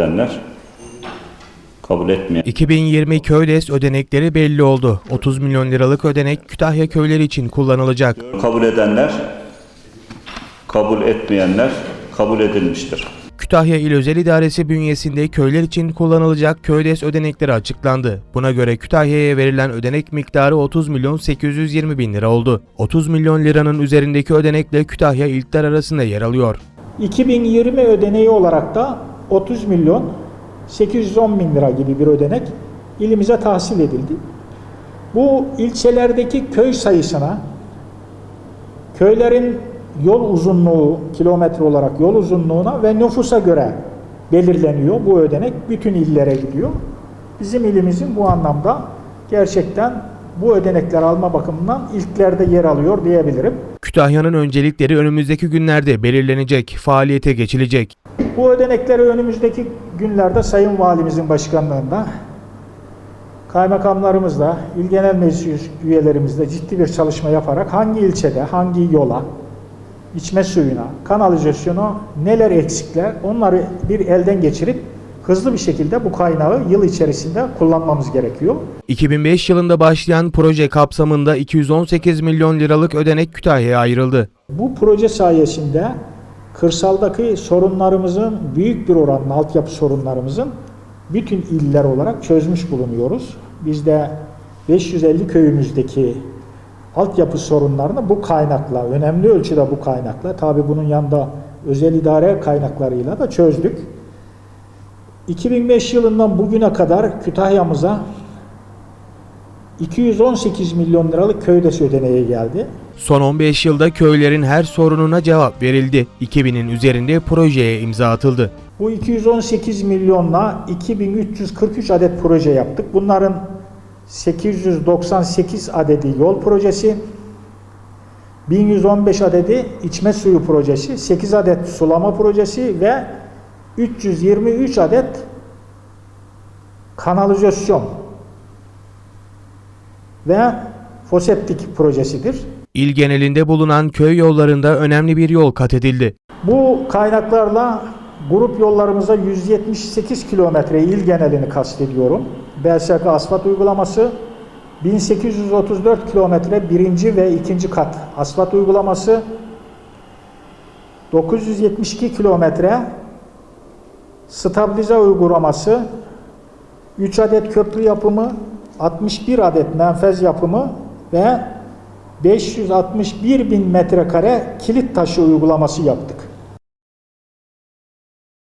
edenler, kabul etmeyen 2020 Köydes ödenekleri belli oldu. 30 milyon liralık ödenek Kütahya köyleri için kullanılacak. kabul edenler, kabul etmeyenler kabul edilmiştir. Kütahya İl Özel İdaresi bünyesinde köyler için kullanılacak Köydes ödenekleri açıklandı. Buna göre Kütahya'ya verilen ödenek miktarı 30 milyon 820 bin lira oldu. 30 milyon liranın üzerindeki ödenekle Kütahya ilkler arasında yer alıyor. 2020 ödeneği olarak da 30 milyon 810 bin lira gibi bir ödenek ilimize tahsil edildi. Bu ilçelerdeki köy sayısına, köylerin yol uzunluğu, kilometre olarak yol uzunluğuna ve nüfusa göre belirleniyor. Bu ödenek bütün illere gidiyor. Bizim ilimizin bu anlamda gerçekten bu ödenekler alma bakımından ilklerde yer alıyor diyebilirim. Kütahya'nın öncelikleri önümüzdeki günlerde belirlenecek, faaliyete geçilecek. Bu ödenekleri önümüzdeki günlerde Sayın Valimizin başkanlığında kaymakamlarımızla, il genel meclis üyelerimizle ciddi bir çalışma yaparak hangi ilçede, hangi yola, içme suyuna, kanalizasyona neler eksikler onları bir elden geçirip hızlı bir şekilde bu kaynağı yıl içerisinde kullanmamız gerekiyor. 2005 yılında başlayan proje kapsamında 218 milyon liralık ödenek Kütahya'ya ayrıldı. Bu proje sayesinde kırsaldaki sorunlarımızın büyük bir oranla altyapı sorunlarımızın bütün iller olarak çözmüş bulunuyoruz. Biz de 550 köyümüzdeki altyapı sorunlarını bu kaynakla, önemli ölçüde bu kaynakla, tabi bunun yanında özel idare kaynaklarıyla da çözdük. 2005 yılından bugüne kadar Kütahya'mıza 218 milyon liralık köydes ödeneği geldi. Son 15 yılda köylerin her sorununa cevap verildi. 2000'in üzerinde projeye imza atıldı. Bu 218 milyonla 2343 adet proje yaptık. Bunların 898 adedi yol projesi, 1115 adedi içme suyu projesi, 8 adet sulama projesi ve 323 adet kanalizasyon ve foseptik projesidir. İl genelinde bulunan köy yollarında önemli bir yol kat edildi. Bu kaynaklarla grup yollarımıza 178 kilometre il genelini kastediyorum. BSK asfalt uygulaması 1834 kilometre birinci ve ikinci kat asfalt uygulaması 972 kilometre stabilize uygulaması 3 adet köprü yapımı 61 adet menfez yapımı ve 561 bin metrekare kilit taşı uygulaması yaptık.